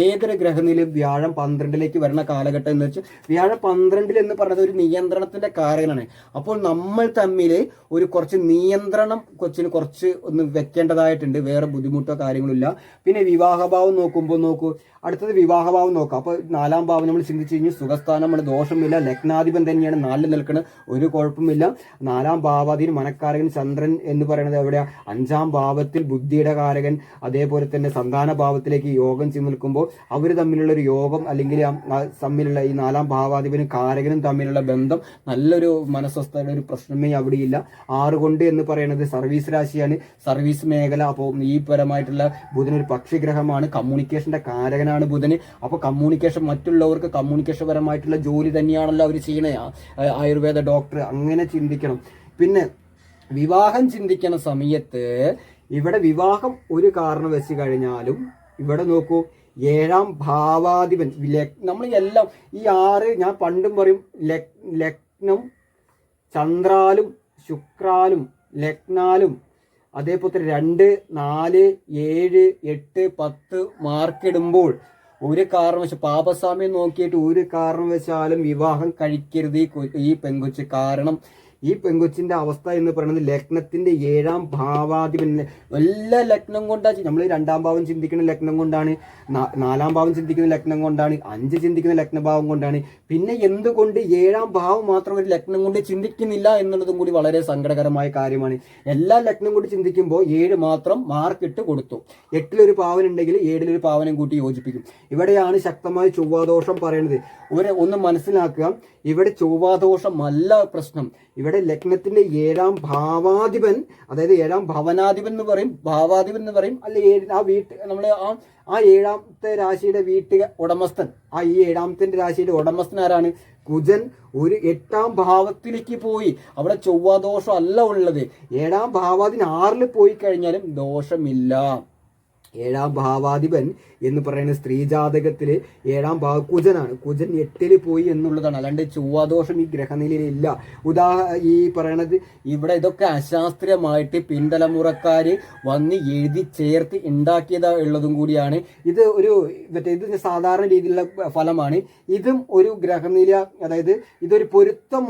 ഏതൊരു ഗ്രഹനിലും വ്യാഴം പന്ത്രണ്ടിലേക്ക് വരുന്ന കാലഘട്ടം എന്ന് വെച്ചാൽ വ്യാഴം പന്ത്രണ്ടിൽ എന്ന് പറയുന്നത് ഒരു നിയന്ത്രണത്തിന്റെ കാരകനാണ് അപ്പോൾ നമ്മൾ തമ്മിൽ ഒരു കുറച്ച് നിയന്ത്രണം കൊച്ചിന് കുറച്ച് ഒന്ന് വെക്കേണ്ടതായിട്ടുണ്ട്. വേറെ ബുദ്ധിമുട്ടോ കാര്യങ്ങളില്ല പിന്നെ വിവാഹഭാവം നോക്കുമ്പോൾ നോക്കൂ. അടുത്തത് വിവാഹഭാവം നോക്കാം. അപ്പോൾ നാലാം ഭാവം നമ്മൾ ചിന്തിച്ചു കഴിഞ്ഞാൽ സുഖസ്ഥാനമാണ് ദോഷമില്ല ലഗ്നാധിപൻ തന്നെയാണ് നാലിൽ നിൽക്കുന്നത് ഒരു കുഴപ്പമില്ല. നാലാം ഭാവാധീൻ മനക്കാരകൻ ചന്ദ്രൻ എന്ന് പറയുന്നത് എവിടെയാ? അഞ്ചാം ഭാവത്തിൽ ബുദ്ധിയുടെ കാരകൻ അതേപോലെ തന്നെ സന്താന ഭാവത്തിലേക്ക് യോഗം ചെയ്ത് നിൽക്കുമ്പോൾ അവർ തമ്മിലുള്ള ഒരു യോഗം അല്ലെങ്കിൽ തമ്മിലുള്ള ഈ നാലാം ഭാവാധിപനും കാരകനും തമ്മിലുള്ള ബന്ധം നല്ലൊരു മനസ്വസ്ഥയുടെ ഒരു പ്രശ്നമേ അവിടെയില്ല. ആറ് കൊണ്ട് എന്ന് പറയുന്നത് സർവീസ് രാശിയാണ്. സർവീസ് മേഖല അപ്പോൾ ഈ പരമായിട്ടുള്ള ബുധൻ ഒരു പക്ഷിഗ്രഹമാണ്. കമ്മ്യൂണിക്കേഷന്റെ കാരകനാണ് ബുധന് അപ്പോൾ കമ്മ്യൂണിക്കേഷൻ മറ്റുള്ളവർക്ക് കമ്മ്യൂണിക്കേഷൻ പരമായിട്ടുള്ള ജോലി തന്നെയാണല്ലോ അവർ ചെയ്യണേ ആയുർവേദ ഡോക്ടർ അങ്ങനെ ചിന്തിക്കണം. പിന്നെ വിവാഹം ചിന്തിക്കുന്ന സമയത്ത് ഇവിടെ വിവാഹം ഒരു കാരണം വെച്ച് കഴിഞ്ഞാലും ഇവിടെ നോക്കൂ ഏഴാം ഭാവാധിപൻ നമ്മൾ എല്ലാം ഈ ആറ് ഞാൻ പണ്ടും പറയും ലഗ് ലഗ്നം ചന്ദ്രാലും ശുക്രാലും ലഗ്നാലും അതേപോലെ രണ്ട് നാല് ഏഴ് എട്ട് പത്ത് മാർക്കിടുമ്പോൾ ഒരു കാരണവശ പാപസ്വാമ്യം നോക്കിയിട്ട് ഒരു കാരണവശാലും വിവാഹം കഴിക്കരുത് ഈ പെങ്കൊച്ച് കാരണം ഈ പെങ്കൊച്ചിന്റെ അവസ്ഥ എന്ന് പറയുന്നത് ലഗ്നത്തിന്റെ ഏഴാം ഭാവാധിപൻ. എല്ലാ ലഗ്നം കൊണ്ടാ നമ്മൾ രണ്ടാം ഭാവം ചിന്തിക്കുന്ന ലഗ്നം കൊണ്ടാണ് നാലാം ഭാവം ചിന്തിക്കുന്ന ലഗ്നം കൊണ്ടാണ് അഞ്ച് ചിന്തിക്കുന്ന ലഗ്നഭാവം കൊണ്ടാണ്. പിന്നെ എന്തുകൊണ്ട് ഏഴാം ഭാവം മാത്രം ഒരു ലഗ്നം കൊണ്ട് ചിന്തിക്കുന്നില്ല എന്നുള്ളതും കൂടി വളരെ സങ്കടകരമായ കാര്യമാണ്. എല്ലാ ലഗ്നം കൊണ്ട് ചിന്തിക്കുമ്പോൾ ഏഴ് മാത്രം മാർക്ക് ഇട്ട് കൊടുത്തു. എട്ടിലൊരു പാവൻ ഉണ്ടെങ്കിൽ ഏഴിലൊരു പാവനം കൂട്ടി യോജിപ്പിക്കും. ഇവിടെയാണ് ശക്തമായ ചൊവ്വാദോഷം പറയുന്നത്. ഒരു ഒന്ന് മനസ്സിലാക്കുക. ഇവിടെ ചൊവ്വാദോഷമല്ല പ്രശ്നം. ഇവിടെ ലഗ്നത്തിന്റെ ഏഴാം ഭാവാധിപൻ അതായത് ഏഴാം ഭവനാധിപൻ എന്ന് പറയും ഭാവാധിപൻ എന്ന് പറയും അല്ലെ ഏഴ് ആ വീട്ട് നമ്മൾ ആ ആ ഏഴാമത്തെ രാശിയുടെ വീട്ട് ഉടമസ്ഥൻ ആ ഈ ഏഴാമത്തെ രാശിയുടെ ഉടമസ്ഥൻ ആരാണ്? കുജൻ ഒരു എട്ടാം ഭാവത്തിലേക്ക് പോയി. അവിടെ ചൊവ്വാദോഷം അല്ല ഉള്ളത്. ഏഴാം ഭാവാധിപൻ ആറിൽ പോയി കഴിഞ്ഞാലും ദോഷമില്ല. ഏഴാം ഭാവാധിപൻ എന്ന് പറയുന്ന സ്ത്രീജാതകത്തിൽ ഏഴാം ഭാഗ കുജനാണ്. കുജൻ എട്ടിൽ പോയി എന്നുള്ളതാണ്. അല്ലാണ്ട് ചൊവ്വാദോഷം ഈ ഗ്രഹനിലയിലില്ല. ഉദാഹ ഈ പറയണത് ഇവിടെ ഇതൊക്കെ അശാസ്ത്രീയമായിട്ട് പിന്തലമുറക്കാർ വന്ന് എഴുതി ചേർത്ത് ഉണ്ടാക്കിയതാ ഉള്ളതും കൂടിയാണ്. ഇത് ഒരു മറ്റേ ഇത് സാധാരണ രീതിയിലുള്ള ഫലമാണ്. ഇതും ഒരു ഗ്രഹനില അതായത് ഇതൊരു പൊരുത്തം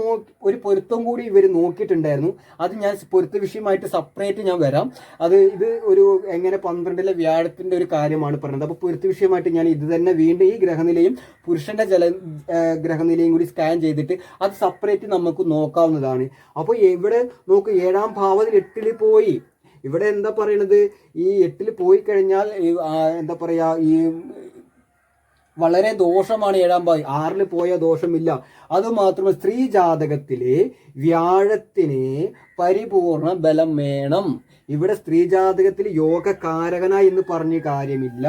ഒരു പൊരുത്തം കൂടി ഇവർ നോക്കിയിട്ടുണ്ടായിരുന്നു. അത് ഞാൻ പൊരുത്ത വിഷയമായിട്ട് സെപ്പറേറ്റ് ഞാൻ വരാം. അത് ഇത് ഒരു എങ്ങനെ പന്ത്രണ്ടിലെ വ്യാഴത്തിന്റെ ഒരു കാര്യമാണ് പറയുന്നത് അപ്പൊ പൊരുത്ത വിഷയമായിട്ട് ഞാൻ ഇത് തന്നെ വീണ്ടും ഈ ഗ്രഹനിലയും പുരുഷന്റെ ജല ഗ്രഹനിലയും കൂടി സ്കാൻ ചെയ്തിട്ട് അത് സെപ്പറേറ്റ് നമുക്ക് നോക്കാവുന്നതാണ്. അപ്പോൾ ഇവിടെ നോക്ക് ഏഴാം ഭാവത്തിൽ എട്ടിൽ പോയി. ഇവിടെ എന്താ പറയണത്? ഈ എട്ടിൽ പോയി കഴിഞ്ഞാൽ എന്താ പറയാ ഈ വളരെ ദോഷമാണ് ഏഴാം ഭാവി. ആറിൽ പോയ ദോഷമില്ല. അതുമാത്രമല്ല സ്ത്രീ ജാതകത്തിലെ വ്യാഴത്തിന് പരിപൂർണ ബലം വേണം. ഇവിടെ സ്ത്രീ ജാതകത്തിൽ യോഗകാരകനായി എന്ന് പറഞ്ഞ കാര്യമില്ല.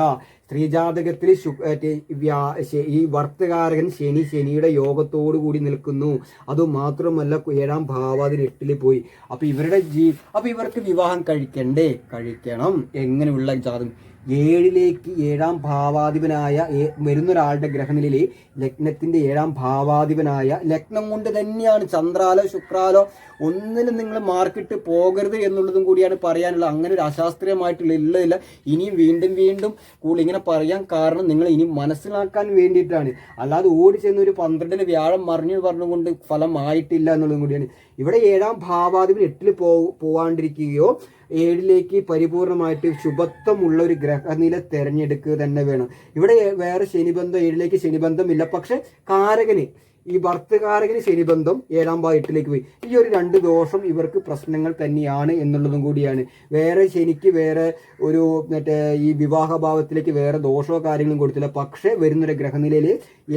സ്ത്രീ ജാതകത്തിൽ ശു- മറ്റേ വ്യാ- ശ- ഈ വർത്തകാരകൻ ശനി ശനിയുടെ യോഗത്തോടു കൂടി നിൽക്കുന്നു. അതുമാത്രമല്ല ഏഴാം ഭാവാതിന് എട്ടിൽ പോയി. അപ്പൊ ഇവരുടെ ജീ അപ്പൊ ഇവർക്ക് വിവാഹം കഴിക്കണ്ടേ? കഴിക്കണം. എങ്ങനെയുള്ള ജാതകം? ഏഴിലേക്ക് ഏഴാം ഭാവാധിപനായ വരുന്ന വരുന്നൊരാളുടെ ഗ്രഹനിലയിലെ ലഗ്നത്തിന്റെ ഏഴാം ഭാവാധിപനായ ലഗ്നം കൊണ്ട് തന്നെയാണ് ചന്ദ്രാലോ ശുക്രാലോ ഒന്നിനും നിങ്ങൾ മാർക്കിട്ട് പോകരുത് എന്നുള്ളതും കൂടിയാണ് പറയാനുള്ളത്. അങ്ങനെ ഒരു അശാസ്ത്രീയമായിട്ടുള്ള ഇല്ലയില്ല ഇനിയും വീണ്ടും വീണ്ടും കൂടുതൽ ഇങ്ങനെ പറയാൻ കാരണം നിങ്ങൾ ഇനി മനസ്സിലാക്കാൻ വേണ്ടിയിട്ടാണ്. അല്ലാതെ ഓടി ചെന്ന് ഒരു പന്ത്രണ്ടിന് വ്യാഴം മറിഞ്ഞു പറഞ്ഞുകൊണ്ട് ഫലമായിട്ടില്ല എന്നുള്ളതും കൂടിയാണ്. ഇവിടെ ഏഴാം ഭാവാധിപൻ എട്ടിൽ പോ പോവാണ്ടിരിക്കുകയോ ഏഴിലേക്ക് പരിപൂർണമായിട്ട് ശുഭത്വമുള്ള ഒരു ഗ്രഹനില തിരഞ്ഞെടുക്കുക തന്നെ വേണം. ഇവിടെ വേറെ ശനിബന്ധം ഏഴിലേക്ക് ശനിബന്ധമില്ല. പക്ഷെ കാരകന് ഈ ഭർത്തകാരകന് ശനിബന്ധം ഏഴാം ഭാവം എട്ടിലേക്ക് പോയി. ഈ ഒരു രണ്ട് ദോഷം ഇവർക്ക് പ്രശ്നങ്ങൾ തന്നെയാണ് എന്നുള്ളതും കൂടിയാണ്. വേറെ ശനിക്ക് വേറെ ഒരു മറ്റേ ഈ വിവാഹഭാവത്തിലേക്ക് വേറെ ദോഷമോ കാര്യങ്ങളും കൊടുത്തില്ല. പക്ഷേ വരുന്നൊരു ഗ്രഹനിലയിൽ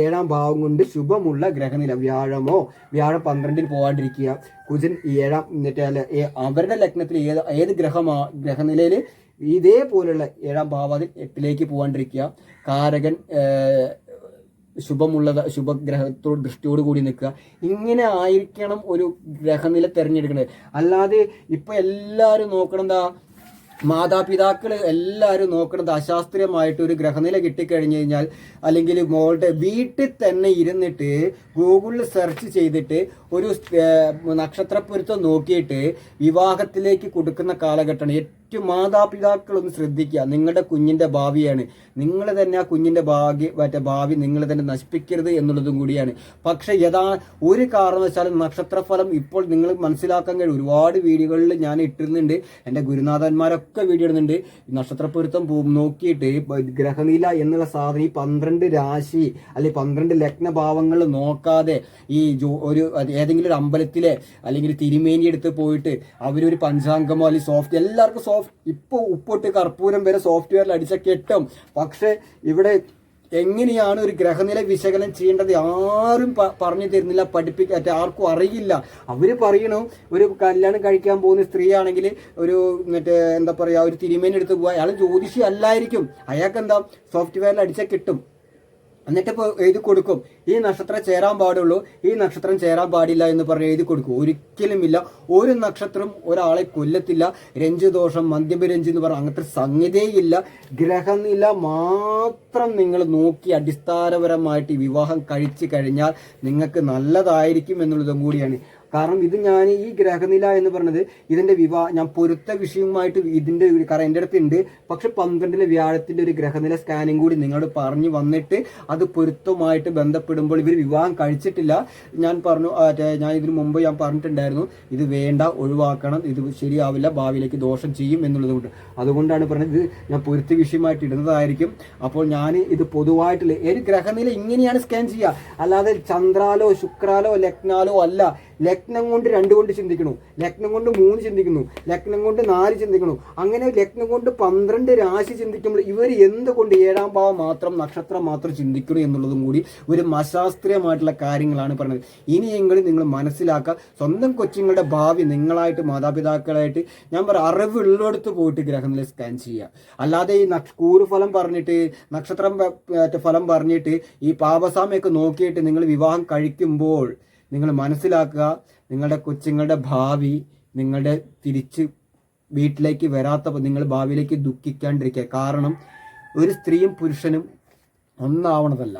ഏഴാം ഭാവം കൊണ്ട് ശുഭമുള്ള ഗ്രഹനില വ്യാഴമോ വ്യാഴം പന്ത്രണ്ടിൽ പോകാണ്ടിരിക്കുക കുജൻ ഏഴാം മറ്റേ അവരുടെ ലഗ്നത്തിൽ ഏത് ഏത് ഗ്രഹമാ ഗ്രഹനിലയിൽ ഇതേപോലുള്ള ഏഴാം ഭാവാതിൽ എട്ടിലേക്ക് പോകാണ്ടിരിക്കുക കാരകൻ ശുഭമുള്ളത് ശുഭഗ്രഹത്തോട് ദൃഷ്ടിയോട് കൂടി നിൽക്കുക. ഇങ്ങനെ ആയിരിക്കണം ഒരു ഗ്രഹനില തിരഞ്ഞെടുക്കുന്നത്. അല്ലാതെ ഇപ്പൊ എല്ലാവരും നോക്കണം എന്താ മാതാപിതാക്കൾ എല്ലാവരും നോക്കുന്നത് അശാസ്ത്രീയമായിട്ട് ഒരു ഗ്രഹനില കിട്ടിക്കഴിഞ്ഞു കഴിഞ്ഞാൽ അല്ലെങ്കിൽ മോളുടെ വീട്ടിൽ തന്നെ ഇരുന്നിട്ട് ഗൂഗിളിൽ സെർച്ച് ചെയ്തിട്ട് ഒരു നക്ഷത്രപ്പൊരുത്തം നോക്കിയിട്ട് വിവാഹത്തിലേക്ക് കൊടുക്കുന്ന കാലഘട്ടമാണ് ഏറ്റവും മാതാപിതാക്കളൊന്ന് ശ്രദ്ധിക്കുക. നിങ്ങളുടെ കുഞ്ഞിന്റെ ഭാവിയാണ്. നിങ്ങൾ തന്നെ ആ കുഞ്ഞിന്റെ ഭാഗ്യ മറ്റേ ഭാവി നിങ്ങൾ തന്നെ നശിപ്പിക്കരുത് എന്നുള്ളതും കൂടിയാണ്. പക്ഷേ യഥാ ഒരു കാരണവശാലും നക്ഷത്രഫലം ഇപ്പോൾ നിങ്ങൾ മനസ്സിലാക്കാൻ കഴിയും. ഒരുപാട് വീഡിയോകളിൽ ഞാൻ ഇട്ടിരുന്നുണ്ട്. എന്റെ ഗുരുനാഥന്മാരൊക്കെ വീഡിയോ ഇടുന്നുണ്ട്. നക്ഷത്രപ്പൊരുത്തം നോക്കിയിട്ട് ഗ്രഹനില എന്നുള്ള സാധനം ഈ പന്ത്രണ്ട് രാശി അല്ലെങ്കിൽ പന്ത്രണ്ട് ലഗ്നഭാവങ്ങൾ നോക്കാതെ ഈ ഒരു ഏതെങ്കിലും ഒരു അമ്പലത്തിലെ അല്ലെങ്കിൽ തിരുമേനി എടുത്ത് പോയിട്ട് അവരൊരു പഞ്ചാംഗമോ അല്ലെങ്കിൽ സോഫ്റ്റ് എല്ലാവർക്കും ഇപ്പോൾ ഉപ്പൊട്ട് കർപ്പൂരം വരെ സോഫ്റ്റ്വെയറിൽ അടിച്ച കെട്ടും. പക്ഷേ ഇവിടെ എങ്ങനെയാണ് ഒരു ഗ്രഹനില വിശകലനം ചെയ്യേണ്ടത് ആരും പറഞ്ഞു തരുന്നില്ല പഠിപ്പിക്കാത്ത ആർക്കും അറിയില്ല. അവർ പറയണു ഒരു കല്യാണം കഴിക്കാൻ പോകുന്ന സ്ത്രീയാണെങ്കിൽ ഒരു മറ്റേ എന്താ പറയുക ഒരു തിരുമേനെടുത്ത് പോകുക അയാൾ ജ്യോതിഷി അല്ലായിരിക്കും. അയാൾക്ക് എന്താ സോഫ്റ്റ്വെയറിൽ അടിച്ചാൽ കിട്ടും. എന്നിട്ട് ഇപ്പോൾ എഴുതി കൊടുക്കും. ഈ നക്ഷത്രം ചേരാൻ പാടുള്ളൂ. ഈ നക്ഷത്രം ചേരാൻ പാടില്ല എന്ന് പറഞ്ഞ് എഴുതി കൊടുക്കും. ഒരിക്കലുമില്ല ഒരു നക്ഷത്രം ഒരാളെ കൊല്ലത്തില്ല. രഞ്ജുദോഷം മദ്യപരഞ്ജ് എന്ന് പറഞ്ഞ അങ്ങനത്തെ സംഗതിയില്ല ഗ്രഹനില മാത്രം നിങ്ങൾ നോക്കി അടിസ്ഥാനപരമായിട്ട് വിവാഹം കഴിച്ചു കഴിഞ്ഞാൽ നിങ്ങൾക്ക് നല്ലതായിരിക്കും എന്നുള്ളതും കൂടിയാണ്. കാരണം ഇത് ഞാൻ ഈ ഗ്രഹനില എന്ന് പറഞ്ഞത് ഇതിന്റെ വിവാഹ ഞാൻ പൊരുത്ത വിഷയവുമായിട്ട് ഇതിന്റെ ഒരു കാരണം എന്റെ അടുത്ത് ഉണ്ട് പക്ഷെ പന്ത്രണ്ടിലെ വ്യാഴത്തിന്റെ ഒരു ഗ്രഹനില സ്കാനിങ് കൂടി നിങ്ങളോട് പറഞ്ഞു വന്നിട്ട് അത് പൊരുത്തവുമായിട്ട് ബന്ധപ്പെടുമ്പോൾ ഇവർ വിവാഹം കഴിച്ചിട്ടില്ല. ഞാൻ പറഞ്ഞു ഞാൻ ഇതിനു മുമ്പ് ഞാൻ പറഞ്ഞിട്ടുണ്ടായിരുന്നു ഇത് വേണ്ട ഒഴിവാക്കണം ഇത് ശരിയാവില്ല ഭാവിയിലേക്ക് ദോഷം ചെയ്യും എന്നുള്ളത് കൊണ്ട്. അതുകൊണ്ടാണ് പറഞ്ഞത് ഇത് ഞാൻ പൊരുത്ത വിഷയമായിട്ട് ഇടുന്നതായിരിക്കും. അപ്പോൾ ഞാൻ ഇത് പൊതുവായിട്ടുള്ള ഒരു ഗ്രഹനില ഇങ്ങനെയാണ് സ്കാൻ ചെയ്യുക അല്ലാതെ ചന്ദ്രാലോ ശുക്രാലോ ലഗ്നാലോ അല്ല. ലഗ്നം കൊണ്ട് രണ്ട് കൊണ്ട് ചിന്തിക്കണു. ലഗ്നം കൊണ്ട് മൂന്ന് ചിന്തിക്കുന്നു. ലഗ്നം കൊണ്ട് നാല് ചിന്തിക്കണു അങ്ങനെ ലഗ്നം കൊണ്ട് പന്ത്രണ്ട് രാശി ചിന്തിക്കുമ്പോൾ ഇവർ എന്തുകൊണ്ട് ഏഴാം ഭാവം മാത്രം നക്ഷത്രം മാത്രം ചിന്തിക്കണം എന്നുള്ളതും കൂടി ഒരു മശാസ്ത്രീയമായിട്ടുള്ള കാര്യങ്ങളാണ് പറയുന്നത് ഇനിയെങ്കിലും നിങ്ങൾ മനസ്സിലാക്കുക സ്വന്തം കൊച്ചുങ്ങളുടെ ഭാവി നിങ്ങളായിട്ട് മാതാപിതാക്കളായിട്ട് ഞാൻ പറ അറിവുള്ളിടത്ത് പോയിട്ട് ഗ്രഹങ്ങളെ സ്കാൻ ചെയ്യുക. അല്ലാതെ ഈ കൂറുഫലം പറഞ്ഞിട്ട് നക്ഷത്രം ഫലം പറഞ്ഞിട്ട് ഈ പാപസാമയൊക്കെ നോക്കിയിട്ട് നിങ്ങൾ വിവാഹം കഴിക്കുമ്പോൾ നിങ്ങൾ മനസ്സിലാക്കുക നിങ്ങളുടെ കൊച്ചുങ്ങളുടെ ഭാവി നിങ്ങളുടെ തിരിച്ച് വീട്ടിലേക്ക് വരാത്ത നിങ്ങൾ ഭാവിയിലേക്ക് ദുഃഖിക്കാണ്ടിരിക്കുക. കാരണം ഒരു സ്ത്രീയും പുരുഷനും ഒന്നാവണതല്ല.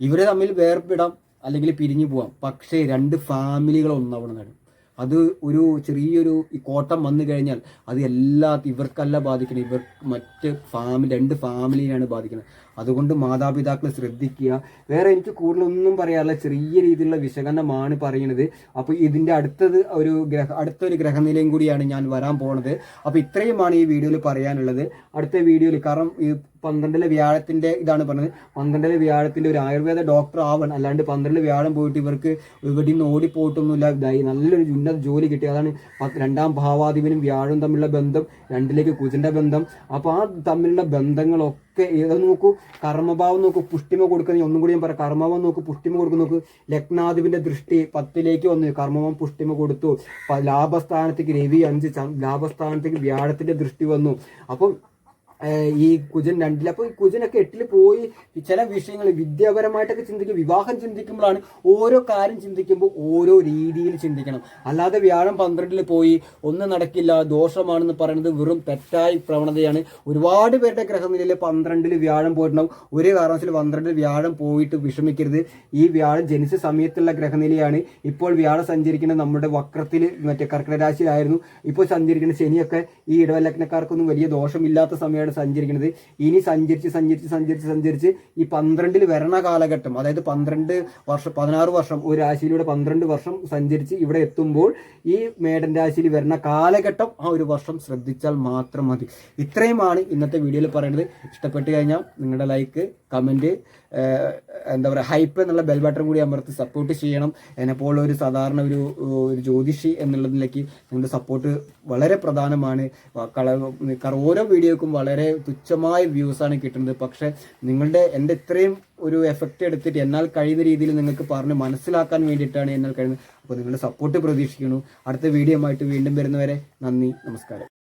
ഇവരെ തമ്മിൽ വേർപിടാം അല്ലെങ്കിൽ പിരിഞ്ഞു പോവാം. പക്ഷേ രണ്ട് ഫാമിലികൾ ഒന്നാവണതാണ്. അത് ഒരു ചെറിയൊരു ഈ കോട്ടം വന്നു കഴിഞ്ഞാൽ അത് എല്ലാ ഇവർക്കല്ല ബാധിക്കുന്നത് ഇവർ മറ്റ് ഫാമിലി രണ്ട് ഫാമിലിയാണ് ബാധിക്കുന്നത് അതുകൊണ്ട് മാതാപിതാക്കൾ ശ്രദ്ധിക്കുക. വേറെ എനിക്ക് കൂടുതലൊന്നും പറയാനുള്ള ചെറിയ രീതിയിലുള്ള വിശകലനമാണ് പറയുന്നത്. അപ്പോൾ ഇതിന്റെ അടുത്തത് ഒരു ഗ്രഹ അടുത്തൊരു ഗ്രഹനിലയും കൂടിയാണ് ഞാൻ വരാൻ പോണത്. അപ്പോൾ ഇത്രയുമാണ് ഈ വീഡിയോയിൽ പറയാനുള്ളത്. അടുത്ത വീഡിയോയിൽ കാരണം ഈ പന്ത്രണ്ടിലെ വ്യാഴത്തിന്റെ ഇതാണ് പറഞ്ഞത്. പന്ത്രണ്ടിലെ വ്യാഴത്തിന്റെ ഒരു ആയുർവേദ ഡോക്ടർ ആവണം. അല്ലാണ്ട് പന്ത്രണ്ട് വ്യാഴം പോയിട്ട് ഇവർക്ക് ഇവിടെ നിന്ന് ഓടിപ്പോയിട്ടൊന്നുമില്ല ഇതായി നല്ലൊരു ഉന്നത ജോലി കിട്ടി. അതാണ് രണ്ടാം ഭാവാധിപനും വ്യാഴവും തമ്മിലുള്ള ബന്ധം രണ്ടിലേക്ക് കുജന്റെ ബന്ധം. അപ്പോൾ ആ തമ്മിലുള്ള ബന്ധങ്ങളൊക്കെ ഏത് നോക്കൂ? കർമ്മഭാവം നോക്കൂ. പുഷ്ടിമ കൊടുക്കുന്ന ഒന്നും കൂടി ഞാൻ പറയാം. കർമ്മഭാവം നോക്കൂ പുഷ്ടിമ കൊടുക്കുന്ന നോക്കൂ ലഗ്നാധിപന്റെ ദൃഷ്ടി പത്തിലേക്ക് വന്നു. കർമ്മഭാവം പുഷ്ടിമ കൊടുത്തു. ലാഭസ്ഥാനത്തേക്ക് രവി അഞ്ച് ലാഭസ്ഥാനത്തേക്ക് വ്യാഴത്തിന്റെ ദൃഷ്ടി വന്നു. അപ്പം ഈ കുജൻ രണ്ടിൽ അപ്പോൾ ഈ കുജനൊക്കെ എട്ടിൽ പോയി ചില വിഷയങ്ങൾ വിദ്യാപരമായിട്ടൊക്കെ ചിന്തിക്കും വിവാഹം ചിന്തിക്കുമ്പോഴാണ് ഓരോ കാര്യം ചിന്തിക്കുമ്പോൾ ഓരോ രീതിയിൽ ചിന്തിക്കണം. അല്ലാതെ വ്യാഴം പന്ത്രണ്ടിൽ പോയി ഒന്നും നടക്കില്ല ദോഷമാണെന്ന് പറയുന്നത് വെറും തെറ്റായ പ്രവണതയാണ്. ഒരുപാട് പേരുടെ ഗ്രഹനിലയിൽ പന്ത്രണ്ടിൽ വ്യാഴം പോയിട്ടുണ്ടാവും. ഒരേ കാരണവശാലും പന്ത്രണ്ടിൽ വ്യാഴം പോയിട്ട് വിഷമിക്കരുത്. ഈ വ്യാഴം ജനിച്ച സമയത്തുള്ള ഗ്രഹനിലയാണ്. ഇപ്പോൾ വ്യാഴം സഞ്ചരിക്കുന്ന നമ്മുടെ വക്രത്തിൽ മറ്റേ കർക്കിടരാശിയിലായിരുന്നു ഇപ്പോൾ സഞ്ചരിക്കുന്ന ശനിയൊക്കെ ഈ ഇടവലഗ്നക്കാർക്കൊന്നും വലിയ ദോഷമില്ലാത്ത സമയമാണ്. കൂടിയാണ് സഞ്ചരിക്കുന്നത്. ഇനി സഞ്ചരിച്ച് സഞ്ചരിച്ച് സഞ്ചരിച്ച് സഞ്ചരിച്ച് ഈ പന്ത്രണ്ടിൽ വരണ കാലഘട്ടം അതായത് പന്ത്രണ്ട് വർഷം പതിനാറ് വർഷം ഒരു രാശിയിലൂടെ പന്ത്രണ്ട് വർഷം സഞ്ചരിച്ച് ഇവിടെ എത്തുമ്പോൾ ഈ മേടൻ രാശിയിൽ വരുന്ന കാലഘട്ടം ആ ഒരു വർഷം ശ്രദ്ധിച്ചാൽ മാത്രം മതി. ഇത്രയുമാണ് ഇന്നത്തെ വീഡിയോയിൽ പറയുന്നത്. ഇഷ്ടപ്പെട്ട് കഴിഞ്ഞാൽ നിങ്ങളുടെ ലൈക്ക് കമന്റ് എന്താ പറയുക ഹൈപ്പ് എന്നുള്ള ബെൽ ബട്ടൺ കൂടി അമർത്തി സപ്പോർട്ട് ചെയ്യണം. എന്നെപ്പോലുള്ള ഒരു സാധാരണ ഒരു ഒരു ജ്യോതിഷി എന്നുള്ളതിലേക്ക് നിങ്ങളുടെ സപ്പോർട്ട് വളരെ പ്രധാനമാണ്. കാരണം ഓരോ വീഡിയോക്കും വളരെ തുച്ഛമായ വ്യൂസാണ് കിട്ടുന്നത്. പക്ഷേ നിങ്ങളുടെ എന്റെ ഇത്രയും ഒരു എഫക്റ്റ് എടുത്തിട്ട് എന്നാൽ കഴിയുന്ന രീതിയിൽ നിങ്ങൾക്ക് പറഞ്ഞ് മനസ്സിലാക്കാൻ വേണ്ടിയിട്ടാണ് എന്നാൽ കഴിയുന്നത്. അപ്പോൾ നിങ്ങളുടെ സപ്പോർട്ട് പ്രതീക്ഷിക്കുന്നു. അടുത്ത വീഡിയോ ആയിട്ട് വീണ്ടും വരുന്നവരെ നന്ദി നമസ്കാരം.